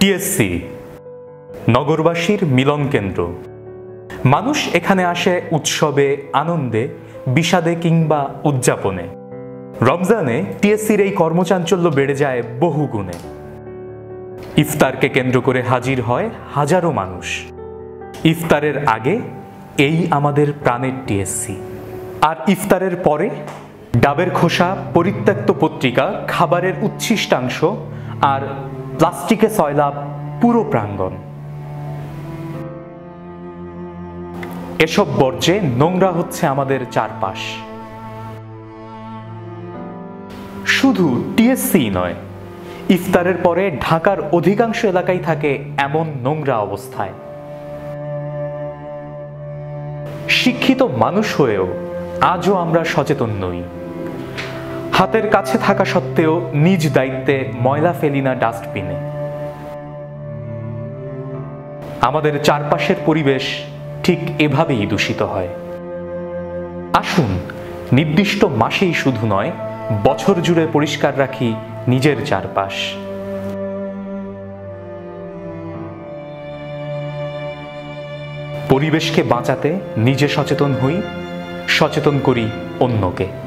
TSC নগরবাসীর মিলন কেন্দ্র। মানুষ এখানে আসে উৎসবে, আনন্দে, বিষাদে কিংবা উদযাপনে। রমজানে টিএসসির এই কর্মচাঞ্চল্য বেড়ে যায় বহু গুণে ইফতারকে কেন্দ্র করে হাজির হয় হাজারো মানুষ। ইফতারের আগে এই আমাদের প্রাণের টিএসসি আর ইফতারের পরে ডাবের খোসা, পরিত্যক্ত পত্রিকা, খাবারের উচ্ছিষ্টাংশ আর প্লাস্টিকে সয়লাভ পুরো প্রাঙ্গণ। এসব বর্জ্যে নোংরা হচ্ছে আমাদের চারপাশ। শুধু টিএসসি নয়, ইফতারের পরে ঢাকার অধিকাংশ এলাকায় থাকে এমন নোংরা অবস্থায়। শিক্ষিত মানুষ হয়েও আজও আমরা সচেতন নই। হাতের কাছে থাকা সত্ত্বেও নিজ দায়িত্বে ময়লা ফেলি না ডাস্টবিনে। আমাদের চারপাশের পরিবেশ ঠিক এভাবেই দূষিত হয়। আসুন, নির্দিষ্ট মাসেই শুধু নয়, বছর জুড়ে পরিষ্কার রাখি নিজের চারপাশ। পরিবেশকে বাঁচাতে নিজে সচেতন হই, সচেতন করি অন্যকে।